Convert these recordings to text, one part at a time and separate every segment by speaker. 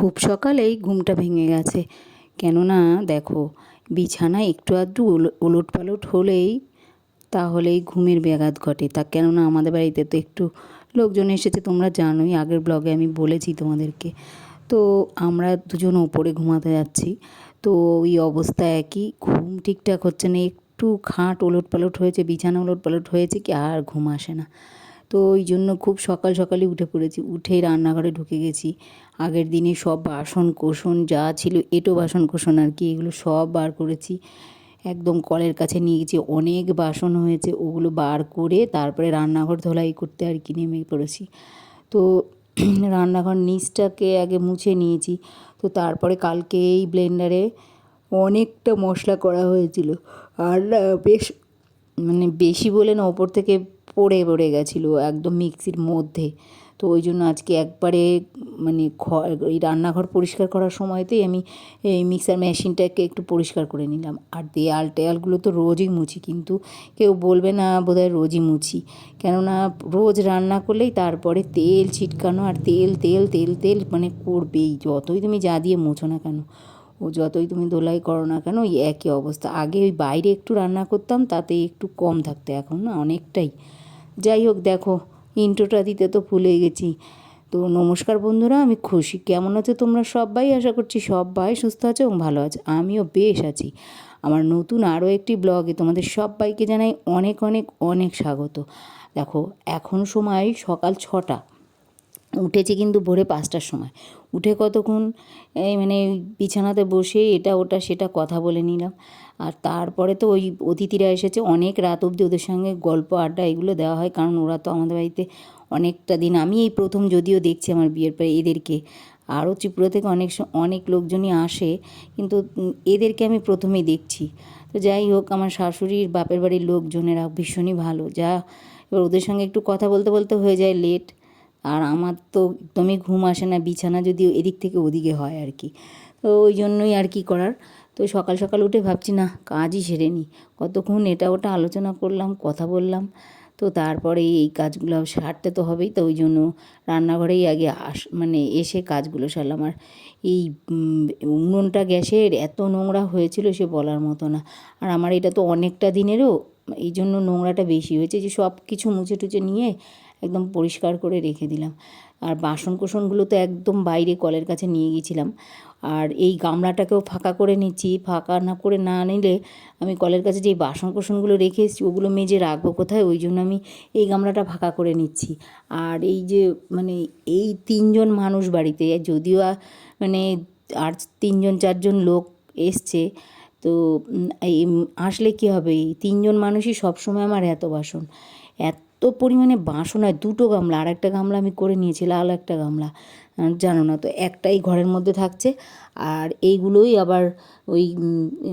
Speaker 1: খুব সকালেই ঘুমটা ভেঙে গেছে। কেননা দেখো, বিছানা একটু আধটু ওলট পালট হলেই তাহলেই ঘুমের ব্যাঘাত ঘটে। তা কেননা আমাদের বাড়িতে তো একটু লোকজন এসেছে, তোমরা জানোই, আগের ব্লগে আমি বলেছি তোমাদেরকে। তো আমরা দুজন ওপরে ঘুমাতে যাচ্ছি। তো ওই অবস্থা একই, ঘুম ঠিকঠাক হচ্ছে না, একটু খাট ওলট পালট হয়েছে, বিছানা ওলট পালট হয়েছে কি আর ঘুম আসে না। তো ওই জন্য খুব সকাল সকালই উঠে পড়েছি। উঠেই রান্নাঘরে ঢুকে গেছি। আগের দিনে সব বাসন কোসন যা ছিল, এটো বাসন কোসন আর কি, এগুলো সব বার করেছি। একদম কলের কাছে নিয়ে গেছি। অনেক বাসন হয়েছে, ওগুলো বার করে তারপরে রান্নাঘর ধোলাই করতে আর কি নেমে পড়েছি। তো রান্নাঘর নিচটাকে আগে মুছে নিয়েছি। তো তারপরে কালকে এই ব্লেন্ডারে অনেকটা মশলা করা হয়েছিল। আর বেশ মানে বেশি বলে না, ওপর থেকে পড়ে পড়ে গেছিল একদম মিক্সির মধ্যে। তো ওই জন্য আজকে একবারে মানে ঘর এই রান্নাঘর পরিষ্কার করার সময়তেই আমি এই মিক্সার মেশিনটাকে একটু পরিষ্কার করে নিলাম। আর দেয়াল টেয়ালগুলো তো রোজই মুছি, কিন্তু কেউ বলবে না বোধহয় রোজই মুছি। কেননা রোজ রান্না করলেই তারপরে তেল ছিটকানো আর তেল তেল তেল তেল মানে করবেই। যতই তুমি যা দিয়ে মুছো না কেন, ও যতই তুমি দোলাই করো না কেন, ওই একই অবস্থা। আগে ওই বাইরে একটু রান্না করতাম, তাতে একটু কম থাকতো। এখন না অনেকটাই যাই হোক দেখো ইন্ট্রোটা দিতে তো ভুলে গেছি। তো নমস্কার বন্ধুরা, আমি খুশি। কেমন আছো তোমরা সবাই? আশা করছি সবাই সুস্থ আছো এবং ভালো আছো। আমিও বেশ আছি। আমার নতুন আরও একটি ব্লগে তোমাদের সবাইকে জানাই অনেক অনেক অনেক স্বাগত। দেখো, এখন সময় সকাল ছটা। উঠেছি কিন্তু ভোরে পাঁচটার সময়। উঠে কতক্ষণ, এই মানে বিছানাতে বসে এটা, ওটা, সেটা কথা বলে নিলাম। আর তারপরে তো ওই অতিথিরা এসেছে, অনেক রাত অবধি ওদের সঙ্গে গল্প, আড্ডা এগুলো দেওয়া হয়, কারণ ওরা তো আমাদের বাড়িতে অনেকটা দিন, আমি এই প্রথম যদিও দেখছি আমার বিয়ের পরে এদেরকে। আরও ত্রিপুরা থেকে অনেক অনেক লোকজনই আসে, কিন্তু এদেরকে আমি প্রথমেই দেখছি। তো যাই হোক, আমার শাশুড়ির বাপের বাড়ির লোকজনেরা ভীষণই ভালো, যা, এবার ওদের সঙ্গে একটু কথা বলতে বলতে হয়ে যায় লেট। আর আমার তো একদমই ঘুম আসে না, বিছানা যদি এদিক থেকে ওদিকে হয় আর কি। তো ওই জন্যই আর কি করার। তো সকাল সকাল উঠে ভাবছি, না, কাজই সেরে নিই কতক্ষণ এটা ওটা আলোচনা করলাম, কথা বললাম। তো তারপরে এই কাজগুলো সারতে তো হবেই তো, ওই জন্য রান্নাঘরেই আগে আস মানে এসে কাজগুলো সারলাম। আর এই উনুনটা গ্যাসের এত নোংরা হয়েছিল সে বলার মতো না। আর আমার এটা তো অনেকটা দিনেরও, এই জন্য নোংরাটা বেশি হয়েছে যে সব কিছু মুছে টুছে নিয়ে একদম পরিষ্কার করে রেখে দিলাম। আর বাসন কোসনগুলো তো একদম বাইরে কলের কাছে নিয়ে গিয়েছিলাম। আর এই গামলাটাকেও ফাঁকা করে নিচ্ছি। ফাঁকা না করে না নিলে আমি কলের কাছে যেই বাসন কোসনগুলো রেখে এসেছি, ওগুলো মেজে রাখব কোথায়? ওই জন্য আমি এই গামলাটা ফাঁকা করে নিচ্ছি। আর এই যে মানে এই তিনজন মানুষ বাড়িতে, যদিও মানে আর তিনজন চারজন লোক এসছে, তো আসলে কী হবে? এই তিনজন মানুষই সবসময় আমার এত বাসন। এত পরিমাণে বাসন হয়, দুটো গামলা আর একটা গামলা আমি করে নিয়েছি, লাল একটা গামলা জানো না তো, একটাই ঘরের মধ্যে থাকছে, আর এইগুলোই আবার ওই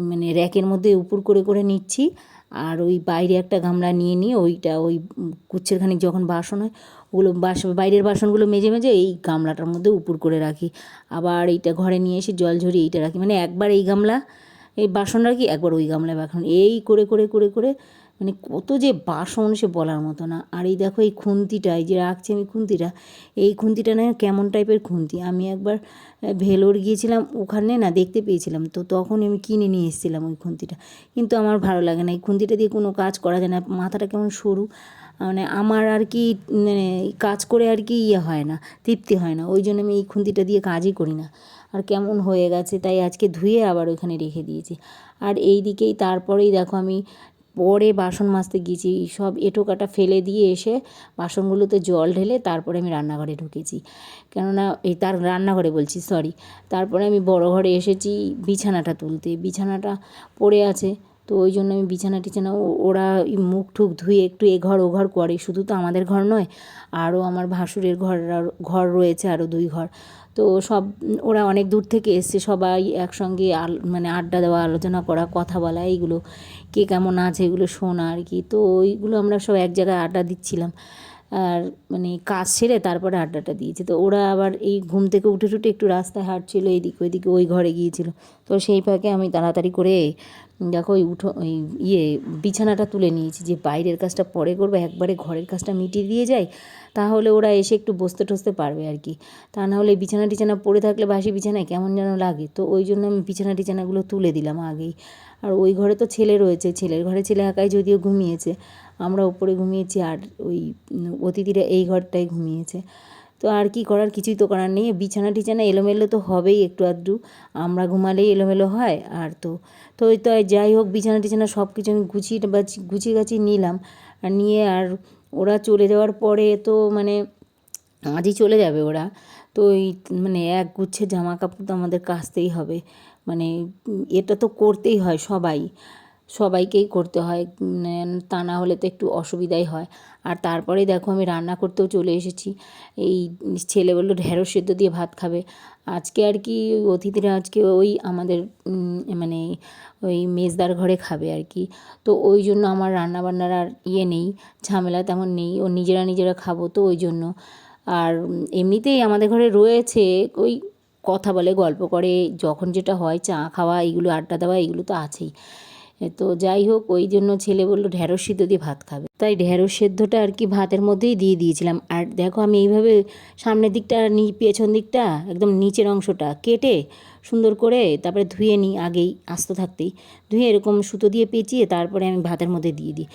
Speaker 1: মানে র্যাকের মধ্যে উপর করে করে নিচ্ছি, আর ওই বাইরে একটা গামলা নিয়ে নিয়ে ওইটা ওই কুচ্ছের খানিক যখন বাসন হয়, ওগুলো বাস, বাইরের বাসনগুলো মেজে মেজে এই গামলাটার মধ্যে উপর করে রাখি, আবার এইটা ঘরে নিয়ে এসে জল ঝরিয়ে এইটা রাখি মানে একবার এই গামলা, এই বাসন রাখি, একবার ওই গামলায় বাসন এই করে করে করে করে মানে কত যে বাসন সে বলার মতো না। আর এই দেখো এই খুন্তিটা, এই যে রাখছি আমি খুন্তিটা, এই খুন্তিটা না কেমন টাইপের খুন্তি? আমি একবার ভেলোর গিয়েছিলাম, ওখানে না দেখতে পেয়েছিলাম, তো তখন আমি কিনে নিয়ে এসেছিলাম ওই খুন্তিটা। কিন্তু আমার ভালো লাগে না, এই খুন্তিটা দিয়ে কোনো কাজ করা যায় না, মাথাটা কেমন সরু মানে আমার আর কি মানে কাজ করে আর কি ইয়ে হয় না, তৃপ্তি হয় না, ওই জন্য আমি এই খুন্তিটা দিয়ে কাজই করি না। আর কেমন হয়ে গেছে, তাই আজকে ধুয়ে আবার ওইখানে রেখে দিয়েছি। আর এই দিকেই তারপরেই দেখো আমি পরে বাসন মাজতে গিয়েছি, সব এঁটো কাটা ফেলে দিয়ে এসে বাসনগুলোতে জল ঢেলে তারপরে আমি রান্নাঘরে ঢুকেছি। কেননা এই তার রান্নাঘরে বলছি সরি তারপরে আমি বড় ঘরে এসেছি বিছানাটা তুলতে। বিছানাটা পড়ে আছে, তো ওই জন্য আমি বিছানা টিছানা ওরা মুখ ঠুক ধুয়ে একটু এ ঘর ও ঘর করে। শুধু তো আমাদের ঘর নয়, আরও আমার ভাসুরের ঘর ঘর রয়েছে আরও দুই ঘর। তো সব, ওরা অনেক দূর থেকে এসছে, সবাই একসঙ্গে আল মানে আড্ডা দেওয়া, আলোচনা করা, কথা বলা, এইগুলো, কে কেমন আছে এগুলো শোনা আর কি। তো ওইগুলো আমরা সব এক জায়গায় আড্ডা দিচ্ছিলাম। আর মানে কাজ সেরে তারপরে আড্ডাটা দিয়েছে। তো ওরা আবার এই ঘুম থেকে উঠে টুটে একটু রাস্তায় হাঁটছিল, এদিক ওইদিকে ওই ঘরে গিয়েছিল। তো সেই ফাঁকে আমি তাড়াতাড়ি করে, দেখো ওই উঠো ওই ইয়ে বিছানাটা তুলে নিয়েছি যে বাইরের কাজটা পরে করব, একবারে ঘরের কাজটা মিটিয়ে দিয়ে যাই, তাহলে ওরা এসে একটু বসতে টসতে পারবে আর কি। তা না হলে বিছানা টিছানা পড়ে থাকলে বাসি বিছানায় কেমন যেন লাগে, তো ওই জন্য আমি বিছানা টিছানাগুলো তুলে দিলাম আগেই। আর ওই ঘরে তো ছেলে রয়েছে, ছেলের ঘরে ছেলে একাই যদিও ঘুমিয়েছে, আমরা ওপরে ঘুমিয়েছি আর ওই অতিথিরা এই ঘরটায় ঘুমিয়েছে। তো আর কি করার কিছুই তো করার নেই। বিছানা টিছানা এলোমেলো তো হবেই একটু আধটু। আমরা ঘুমালেই এলোমেলো হয় আর তো। তো ওই তো যাই হোক, বিছানা টিছানা সব কিছু আমি গুছিয়ে গুছিয়ে গাছিয়ে নিলাম। আর নিয়ে আর ওরা চলে যাওয়ার পরে তো মানে আজই চলে যাবে ওরা। তো ওই মানে এক গুচ্ছে জামা কাপড় তো আমাদের কাচতেই হবে। মানে এটা তো করতেই হয় সবাই। সবাইকেই করতে হয় তা না হলে তো একটু অসুবিধাই হয়। আর তারপরে দেখো আমি রান্না করতেও চলে এসেছি। এই ছেলে বলল, ঢেঁড়স সেদ্ধ দিয়ে ভাত খাবে। আজকে আর কি অতিথিরা আজকে ওই আমাদের মানে ওই মেজদার ঘরে খাবে আর কি। তো ওই জন্য আমার রান্না বান্নার আর ইয়ে নেই, ঝামেলা তেমন নেই। ও নিজেরা নিজেরা খাব তো ওই জন্য। আর এমনিতেই আমাদের ঘরে রয়েছে ওই কথা বলে, গল্প করে, যখন যেটা হয়, চা খাওয়া, এইগুলো আড্ডা দেওয়া, এইগুলো তো আছেই। তো যাই হোক, ওই জন্য ছেলে বলল ঢ্যাঁড়স সিদ্ধ দিয়ে ভাত খাবে। তাই ঢ্যাঁড়স সেদ্ধটা আর কি ভাতের মধ্যেই দিয়ে দিয়েছিলাম। আর দেখো, আমি এইভাবে সামনের দিকটা, নি, পেছন দিকটা, একদম নিচের অংশটা কেটে সুন্দর করে তারপরে ধুয়ে নিই আগেই, আস্ত থাকতেই। ধুয়ে এরকম সুতো দিয়ে পেঁচিয়ে তারপরে আমি ভাতের মধ্যে দিয়ে দিই।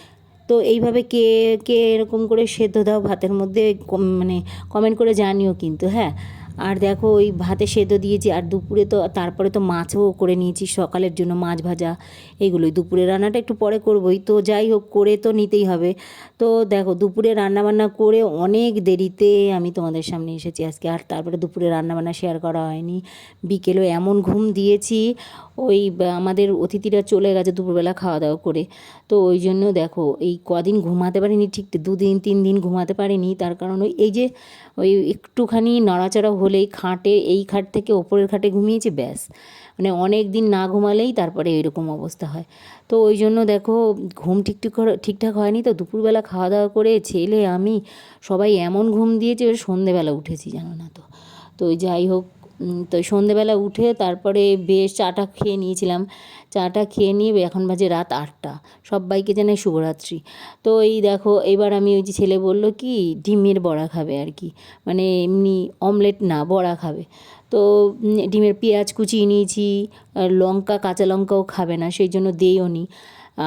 Speaker 1: তো এইভাবে কে কে এরকম করে সেদ্ধ দাও ভাতের মধ্যে মানে কমেন্ট করে জানিও কিন্তু হ্যাঁ? আর দেখো ওই ভাতে সেদ্ধ দিয়েছি আর দুপুরে তো, তারপরে তো মাছও করে নিয়েছি সকালের জন্য মাছ ভাজা, এগুলোই। দুপুরে রান্নাটা একটু পরে করবোই। তো যাই হোক, করে তো নিতেই হবে। তো দেখো, দুপুরে রান্নাবান্না করে অনেক দেরিতে আমি তোমাদের সামনে এসেছি আজকে। আর তারপরে দুপুরে রান্নাবান্না শেয়ার করা হয়নি। বিকেলেও এমন ঘুম দিয়েছি, ওই আমাদের অতিথিরা চলে গেছে দুপুরবেলা খাওয়া দাওয়া করে। তো ওই জন্য দেখো, এই কদিন ঘুমাতে পারিনি, ঠিক দুদিন, তিন দিন ঘুমাতে পারিনি। তার কারণ ওই, এই যে ওই একটুখানি নড়াচড়া হলেই খাটে, এই খাট থেকে ওপরের খাটে ঘুমিয়েছি, ব্যাস। মানে অনেক দিন না ঘুমালেই তারপরে এরকম অবস্থা হয়। তো ওই জন্য দেখো, ঘুম ঠিকঠাক ঠিকঠাক হয়নি তো দুপুরবেলা খাওয়া দাওয়া করে ছেলে, আমি সবাই এমন ঘুম দিয়েছে সন্ধেবেলা উঠেছি জানো না তো। তো যাই হোক তো সন্ধেবেলা উঠে তারপরে বেশ চাটা খেয়ে নিয়েছিলাম। চাটা খেয়ে নিয়ে এখন বাজে রাত আটটা। সবাইকে জানাই শুভরাত্রি। তো এই দেখো, এবার আমি ওই যে ছেলে বলল কি, ডিমের বড়া খাবে আর কি। মানে এমনি অমলেট না, বড়া খাবে। তো ডিমের পেঁয়াজ কুচিয়ে নিয়েছি আর লঙ্কা, কাঁচা লঙ্কাও খাবে না, সেই জন্য দিইও নি।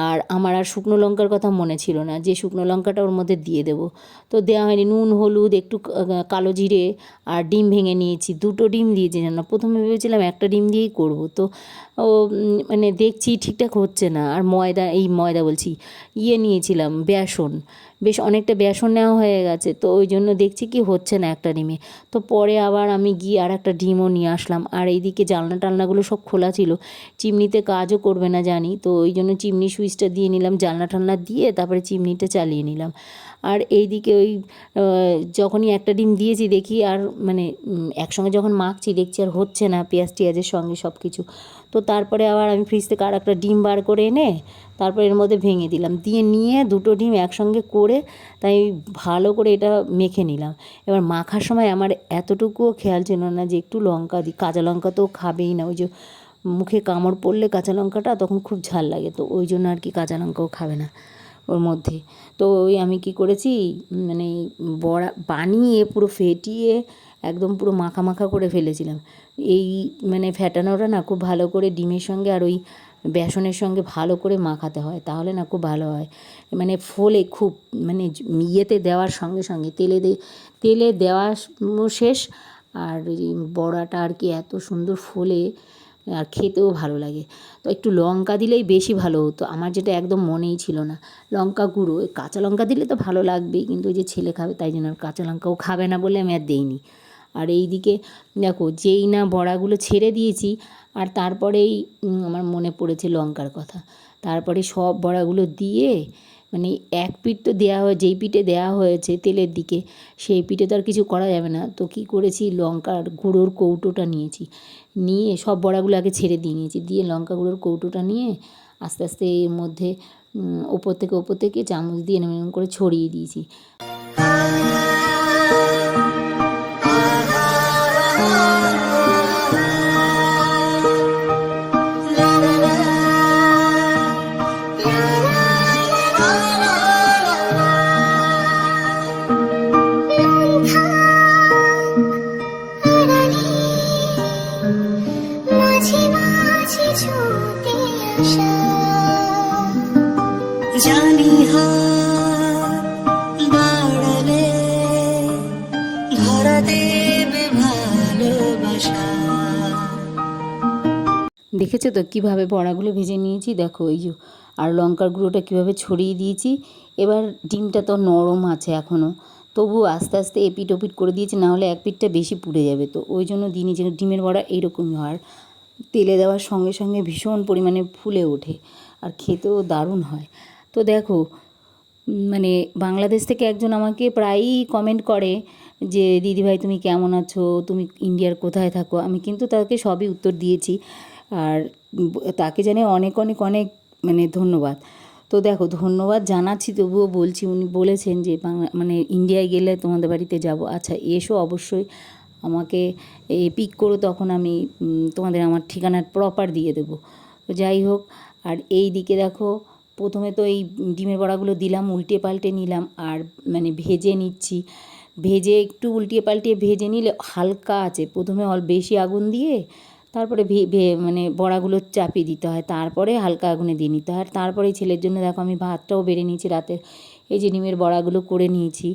Speaker 1: আর আমার আর শুকনো লঙ্কার কথা মনে ছিল না, যে শুকনো লঙ্কাটা ওর মধ্যে দিয়ে দেবো। তো দেওয়া হয়নি, নুন, হলুদ, একটু কালো জিরে আর ডিম ভেঙে নিয়েছি, দুটো ডিম দিয়েছি জানো প্রথমে ভেবেছিলাম একটা ডিম দিয়েই করব, তো, ও মানে দেখছি ঠিকঠাক হচ্ছে না। আর ময়দা, এই ময়দা বলছি ইয়ে নিয়েছিলাম, বেসন। বেশ অনেকটা বেসন নেওয়া হয়ে গেছে, তো ওই জন্য দেখছি কি হচ্ছে না একটা ডিমে। তো পরে আবার আমি গিয়ে আর একটা ডিমও নিয়ে আসলাম। আর এইদিকে জানলা টালনাগুলো সব খোলা ছিল, চিমনিতে কাজও করবে না জানি। তো ওই জন্য চিমনি সুইচটা দিয়ে নিলাম, জানলা টালনা দিয়ে তারপরে চিমনিটা চালিয়ে নিলাম। আর এইদিকে ওই যখনই একটা ডিম দিয়েছি দেখি আর মানে একসঙ্গে যখন মাখছি দেখছি আর হচ্ছে না, পেঁয়াজ টিয়াজের সঙ্গে সব কিছু তো তারপরে আবার আমি ফ্রিজ থেকে আর একটা ডিম বার করে এনে তারপরে এর মধ্যে ভেঙে দিলাম। দিয়ে নিয়ে দুটো ডিম একসঙ্গে করে তাই ভালো করে এটা মেখে নিলাম। এবার মাখার সময় আমার এতটুকুও খেয়াল ছিল না যে একটু লঙ্কা দিই। কাঁচা লঙ্কা তো খাবেই না। ওই যে মুখে কামড় পড়লে কাঁচা লঙ্কাটা তখন খুব ঝাল লাগে। তো ওই জন্য আর কি কাঁচা লঙ্কাও খাবে না ওর মধ্যে। তো ওই আমি কি করেছি মানে বড়া বানিয়ে পুরো ফেটিয়ে একদম পুরো মাখা মাখা করে ফেলেছিলাম। এই মানে ফ্যাটানোটা না খুব ভালো করে ডিমের সঙ্গে আর ওই বেসনের সঙ্গে ভালো করে মাখাতে হয়, তাহলে না খুব ভালো হয়। মানে ফোলে খুব মানে ইয়েতে দেওয়ার সঙ্গে সঙ্গে তেলে দে, তেলে দেওয়া শেষ আর বড়াটা আর কি এত সুন্দর ফোলে আর খেতেও ভালো লাগে। তো একটু লঙ্কা দিলেই বেশি ভালো হতো, আমার যেটা একদম মনেই ছিল না। লঙ্কা গুঁড়ো কাঁচা লঙ্কা দিলে তো ভালো লাগবেই, কিন্তু ওই যে ছেলে খাবে তাই জন্য আর কাঁচা লঙ্কাও খাবে না বলে আমি আর দেইনি। আর এই দিকে দেখো যেই না বড়াগুলো ছেড়ে দিয়েছি, আর তারপরেই আমার মনে পড়েছে লঙ্কার কথা। তারপরে সব বড়াগুলো দিয়ে মানে এক পিঠ তো দেওয়া হয়, যেই পিঠে দেওয়া হয়েছে তেলের দিকে, সেই পিঠে তো আর কিছু করা যাবে না। তো কী করেছি? লঙ্কার গুঁড়োর কৌটোটা নিয়েছি। নিয়ে সব বড়াগুলো আগে ছেড়ে দিয়ে নিয়েছি। দিয়ে লঙ্কা গুঁড়োর কৌটোটা নিয়ে আস্তে আস্তে এর মধ্যে ওপর থেকে ওপর থেকে চামচ দিয়ে এরম করে ছড়িয়ে দিয়েছি। দেখেছ তো? কীভাবে বড়াগুলো ভেজে নিয়েছি? দেখো, এই আর লঙ্কার গুঁড়োটা কীভাবে ছড়িয়ে দিয়েছি? এবার ডিমটা তো নরম আছে এখনও তবু আস্তে আস্তে এপিট ওপিট করে দিয়েছি নাহলে এক পিঠটা বেশি পুড়ে যাবে। তো ওই জন্য দিনই যে ডিমের বড়া এইরকমই হয়। তেলে দেওয়ার সঙ্গে সঙ্গে ভীষণ পরিমাণে ফুলে ওঠে, আর খেতেও দারুণ হয়। তো দেখো মানে বাংলাদেশ থেকে একজন আমাকে প্রায়ই কমেন্ট করে যে, দিদিভাই, তুমি কেমন আছো? তুমি ইন্ডিয়ার কোথায় থাকো? আমি কিন্তু তাকে সবই উত্তর দিয়েছি। আর তাকে জানে অনেক অনেক অনেক মানে ধন্যবাদ। তো দেখো, ধন্যবাদ জানাচ্ছি, তবুও বলছি, উনি বলেছেন যে বাংলা মানে ইন্ডিয়ায় গেলে তোমাদের বাড়িতে যাব। আচ্ছা এসো অবশ্যই, আমাকে এ পিক করো, তখন আমি তোমাদের আমার ঠিকানা প্রপার দিয়ে দেবো। যাই হোক, আর এই দিকে দেখো, প্রথমে তো এই ডিমের বড়াগুলো দিলাম, উল্টে পাল্টে নিলাম, আর মানে ভেজে নিচ্ছি। ভেজে একটু উল্টিয়ে পাল্টিয়ে ভেজে নিলে হালকা আছে, প্রথমে অল বেশি আগুন দিয়ে তারপরে মানে বড়াগুলো চাপিয়ে দিতে হয়। তারপরে হালকা আগুনে দিয়ে নিতে হয়। আর তারপরে ছেলের জন্য দেখো আমি ভাতটাও বেড়ে নিয়েছি রাতে। এই যে ডিমের বড়াগুলো করে নিয়েছি।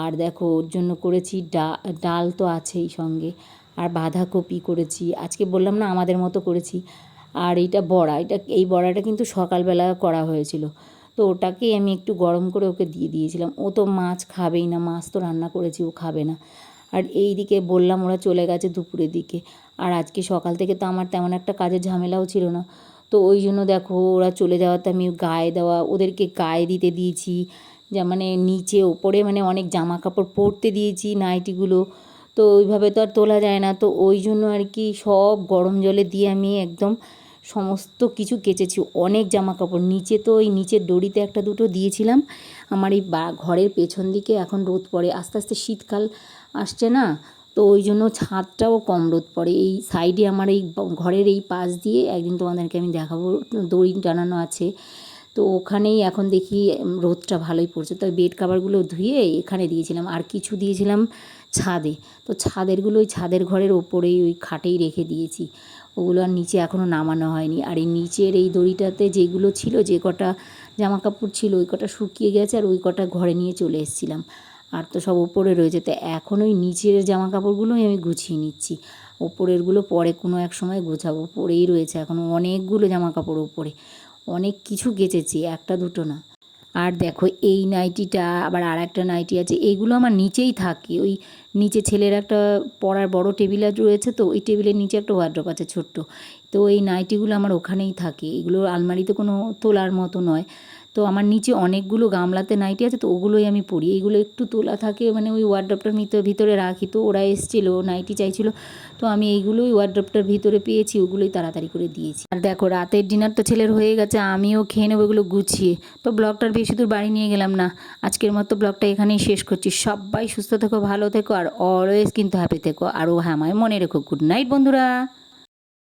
Speaker 1: আর দেখো ওর জন্য করেছি ডা, ডাল তো আছেই সঙ্গে। আর বাঁধাকপি করেছি। আজকে বললাম না আমাদের মতো করেছি। আর এইটা বড়া। এটা, এই বড়াটা কিন্তু সকালবেলা করা হয়েছিল। তো ওটাকেই আমি একটু গরম করে ওকে দিয়ে দিয়েছিলাম। ও তো মাছ খাবেই না। মাছ তো রান্না করেছি, ও খাবে না। আর এই দিকে বললাম ওরা চলে গেছে দুপুরের দিকে। আর আজকে সকাল থেকে তো আমার তেমন একটা কাজের ঝামেলাও ছিল না। তো ওই জন্য দেখো, ওরা চলে যাওয়াতে আমি গায়ে দেওয়া, ওদেরকে গায়ে দিতে দিয়েছি। যা মানে নিচে ওপরে মানে অনেক জামা কাপড় পরতে দিয়েছি নাইটিগুলো। তো ওইভাবে তো আর তোলা যায় না। তো ওই জন্য আর কি সব গরম জলে দিয়ে আমি একদম সমস্ত কিছু কেচেছি। অনেক জামা কাপড় নিচে তো ওই নিচের দড়িতে একটা দুটো দিয়েছিলাম। আমার এই বা, ঘরের পেছন দিকে এখন রোদ পড়ে। আস্তে আস্তে শীতকাল আসছে না। তো ওই জন্য ছাদটাও কম রোদ পড়ে। এই সাইডে আমার এই ঘরের এই পাশ দিয়ে একদিন তোমাদেরকে আমি দেখাবো, দড়ি টানানো আছে। তো ওখানেই এখন দেখি রোদটা ভালোই পড়ছে। তো বেড কাভারগুলো ধুয়ে এখানে দিয়েছিলাম আর কিছু দিয়েছিলাম ছাদে। তো ছাদেরগুলো ওই ছাদের ঘরের ওপরেই ওই খাটেই রেখে দিয়েছি। ওগুলো আর নিচে এখনও নামানো হয়নি। আর এই নিচের এই দড়িটাতে যেগুলো ছিল, যে কটা জামা কাপড় ছিল, ওই কটা শুকিয়ে গেছে আর ওই কটা ঘরে নিয়ে চলে এসেছিলাম। আর তো সব ওপরে রয়েছে। তো এখন ওই নিচের জামা কাপড়গুলোই আমি গুছিয়ে নিচ্ছি। ওপরেরগুলো পরে কোনো এক সময় গোছাবো। পরেই রয়েছে এখন অনেকগুলো জামা কাপড় ওপরে অনেক কিছু গেচেছি, একটা দুটো না। আর দেখো এই নাইটিটা, আবার আর একটা নাইটি আছে, এইগুলো আমার নিচেই থাকে। ওই নিচে ছেলের একটা পড়ার বড় টেবিল রয়েছে তো, ওই টেবিলের নিচে একটা ওয়ার্ড্রপ আছে ছোট্ট। তো এই নাইটিগুলো আমার ওখানেই থাকে। এগুলো আলমারিতে কোনো তোলার মতো নয়। তো আমার নিচে অনেকগুলো গামলাতে নাইটি আছে, তো ওগুলোই আমি পরি। এইগুলো একটু তোলা থাকে মানে ওই ওয়ার্ড্রপটার ভিতরে ভিতরে রাখি। তো ওরা এসেছিল, নাইটি চাইছিল, তো আমি এইগুলোই ওয়ার্ড্রপটার ভিতরে পেয়েছি, ওগুলোই তাড়াতাড়ি করে দিয়েছি। আর দেখো, রাতের ডিনার তো ছেলের হয়ে গেছে, আমিও খেয়ে নেব এগুলো গুছিয়ে। তো ব্লগটার বেশি দূর বাড়ি নিয়ে গেলাম না। আজকের মতো ব্লগটা এখানেই শেষ করছি। সবাই সুস্থ থেকো, ভালো থেকো, আর অলওয়েজ কিন্তু হ্যাপি থেকো। আর ও হ্যাঁ মনে রেখো গুড নাইট বন্ধুরা।